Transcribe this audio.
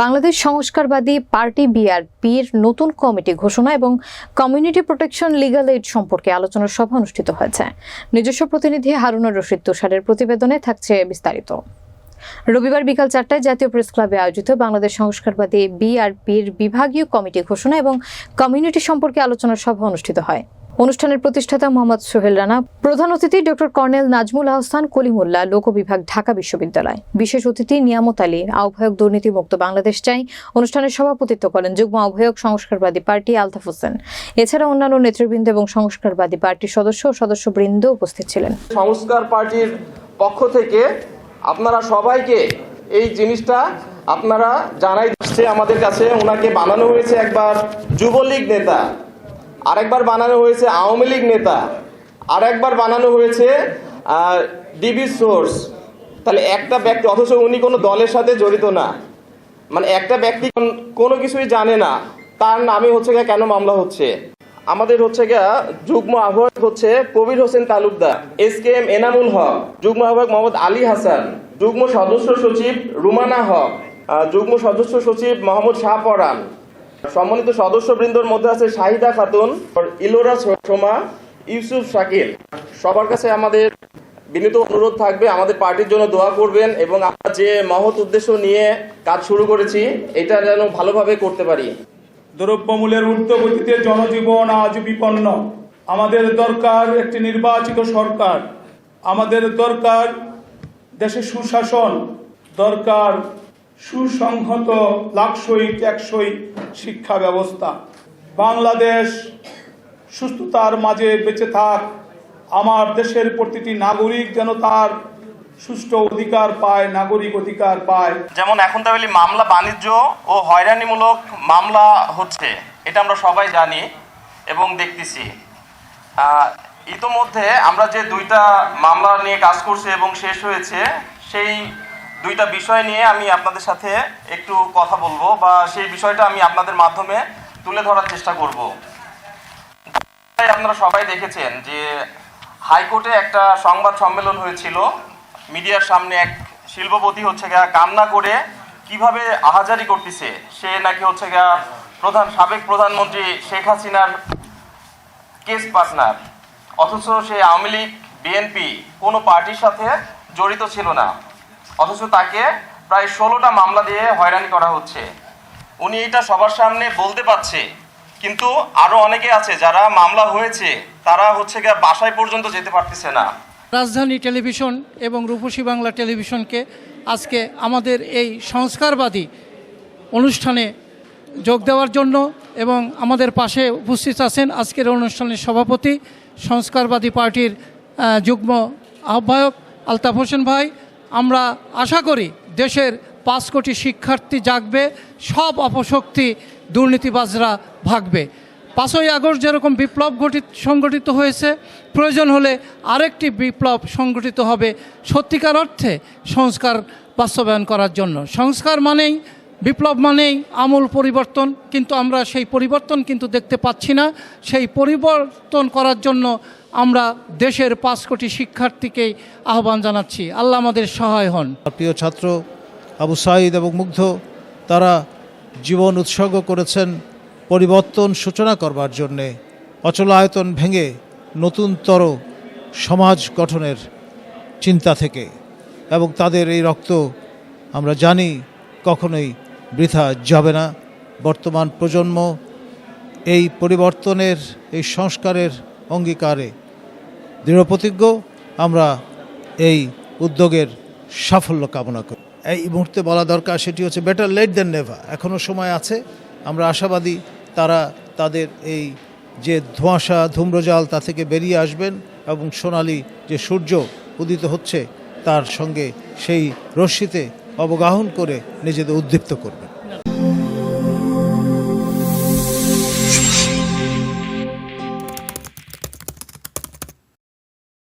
Bangladesh সংস্কারবাদী party বিআরপির নতুন committee ঘোষণা এবং কমিউনিটি প্রোটেকশন লিগাল এইড সম্পর্কে আলোচনা সভা অনুষ্ঠিত হয়েছে। নিজস্ব প্রতিনিধি হারুনুর রশিদ তুষারের প্রতিবেদনে থাকছে বিস্তারিত। রবিবার বিকাল চারটায় জাতীয় প্রেস ক্লাবে আয়োজিত বাংলাদেশ সংস্কারবাদী বিআরপির বিভাগীয় কমিটি ঘোষণা এবং কমিউনিটি সম্পর্কে আলোচনা সভা অনুষ্ঠিত হয়। অনুষ্ঠানের প্রতিষ্ঠাতা মোহাম্মদ সোহেল রানা, প্রধান অতিথি ডক্টর কর্নেল নাজমুল আহসান কলিমুল্লাহ লোকবিভাগ ঢাকা বিশ্ববিদ্যালয়। বিশেষ অতিথি নিয়ামত আলী, আহ্বায়ক দুর্নীতিমুক্ত বাংলাদেশ চাই। অনুষ্ঠানের সভাপতিত্ব করেন যুগ্ম আহ্বায়ক সংস্কারবাদী পার্টি আলতাফ হোসেন। এছাড়া অন্যান্য নেতৃবৃন্দ এবং সংস্কারবাদী পার্টির সদস্য ও সদস্যবৃন্দ উপস্থিত ছিলেন। সংস্কার পার্টির পক্ষ থেকে আপনারা সবাইকে এই জিনিসটা আপনারা জানাই দিচ্ছে আমাদের কাছে ওনাকে বানানো হয়েছে একবার যুবলীগ নেতা। আরেকবার বানানো হয়েছে আওয়ামী লীগ নেতা। আর একবার বানানো হয়েছে ডিবি সোর্স তাহলে একটা ব্যক্তি, অথচ উনি কোনো দলের সাথে জড়িত না। মানে একটা ব্যক্তি কোনো কিছুই জানে না। তার নামে হচ্ছে গিয়ে কেন মামলা হচ্ছে? আমাদের হচ্ছে গিয়া যুগ্ম আহ্বায়ক হচ্ছে Kabir Hossain Talukdar S K M Enamul Haque, যুগ্ম আহ্বায়ক মোহাম্মদ আলী হাসান, যুগ্ম সদস্য সচিব রুমানা হক যুগ্ম সদস্য সচিব মোহাম্মদ শাহ পরান। সম্মানিত সদস্যবৃন্দর মধ্যে আছে শাহিদা খাতুন, ইলোরা সোমা, ইউসুফ শাকির সবার কাছে আমাদের বিনীত অনুরোধ থাকবে, আমাদের পার্টির জন্য দোয়া করবেন এবং আমরা যে মহৎ উদ্দেশ্য নিয়ে কাজ শুরু করেছি, এটা যেন ভালোভাবে করতে পারি। দ্রব্যমূল্যের ঊর্ধ্বগতিতে জনজীবন আজ বিপন্ন। আমাদের দরকার একটি নির্বাচিত সরকার। আমাদের দরকার দেশে সুশাসন। দরকার সুসংহত লাকসই টেকসই শিক্ষা ব্যবস্থা। বাংলাদেশ সুস্থতার মাঝে বেঁচে থাক। আমার দেশের প্রতিটি নাগরিক যেন তার সুষ্ঠু অধিকার পায়, নাগরিক অধিকার পায়। যেমন এখন তাহলে মামলা বাণিজ্য ও হয়রানিমূলক মামলা হচ্ছে, এটা আমরা সবাই জানি এবং দেখতেছি। ইতোমধ্যে আমরা যে দুইটা মামলা নিয়ে কাজ করছি এবং শেষ হয়েছে, সেই দুইটা বিষয় নিয়ে আমি আপনাদের সাথে একটু কথা বলব বা সেই বিষয়টা আমি আপনাদের মাধ্যমে তুলে ধরার চেষ্টা করব। আপনারা সবাই দেখেছেন যে হাইকোর্টে একটা সংবাদ সম্মেলন হয়েছিল। মিডিয়ার সামনে এক শিল্পপতি হচ্ছে গা কান্না করে কীভাবে আহাজারি করতেছে, সে নাকি হচ্ছে গা প্রধান, সাবেক প্রধানমন্ত্রী শেখ হাসিনার কেস পার্টনার অথচ সে আওয়ামী লীগ, বিএনপি কোনো পার্টির সাথে জড়িত ছিল না। অথচ তাকে প্রায় ষোলোটা মামলা দিয়ে হয়রানি করা হচ্ছে। উনি এটা সবার সামনে বলতে পারছে, কিন্তু আরও অনেকে আছে যারা মামলা হয়েছে, তারা হচ্ছে গিয়ে বাসায় পর্যন্ত যেতে পারতেছে না। রাজধানী টেলিভিশন এবং রূপসী বাংলা টেলিভিশনকে আজকে আমাদের এই সংস্কারবাদী অনুষ্ঠানে যোগ দেওয়ার জন্য এবং আমাদের পাশে উপস্থিত আছেন আজকের অনুষ্ঠানের সভাপতি, সংস্কারবাদী পার্টির যুগ্ম আহ্বায়ক আলতাফ হোসেন ভাই আমরা আশা করি দেশের পাঁচ কোটি শিক্ষার্থী জাগবে, সব অপশক্তি দুর্নীতিবাজরা ভাগবে। পাঁচই আগস্ট যেরকম বিপ্লব ঘটিত সংগঠিত হয়েছে, প্রয়োজন হলে আরেকটি বিপ্লব সংগঠিত হবে সত্যিকার অর্থে সংস্কার বাস্তবায়ন করার জন্য। সংস্কার মানেই বিপ্লব মানেই আমূল পরিবর্তন, কিন্তু আমরা সেই পরিবর্তন কিন্তু দেখতে পাচ্ছি না। সেই পরিবর্তন করার জন্য আমরা দেশের পাঁচ কোটি শিক্ষার্থীকে আহ্বান জানাচ্ছি। আল্লাহ আমাদের সহায় হন। প্রিয় ছাত্র আবু সাঈদ এবং মুগ্ধ, তারা জীবন উৎসর্গ করেছেন পরিবর্তন সূচনা করবার জন্যে। অচলায়তন ভেঙে নতুনতর সমাজ গঠনের চিন্তা থেকে। এবং তাদের এই রক্ত আমরা জানি কখনোই বৃথা যাবে না। বর্তমান প্রজন্ম এই পরিবর্তনের, এই সংস্কারের অঙ্গীকারে দৃঢ়প্রতিজ্ঞ আমরা এই উদ্যোগের সাফল্য কামনা করি। এই মুহূর্তে বলা দরকার সেটি হচ্ছে বেটার লেট দেন নেভা এখনও সময় আছে। আমরা আশাবাদী তারা তাদের এই যে ধোঁয়াশা ধূম্রজাল তা থেকে বেরিয়ে আসবেন এবং সোনালি যে সূর্য উদিত হচ্ছে তার সঙ্গে সেই রশ্মিতে অবগাহন করে নিজেদের উদ্দীপ্ত করবেন।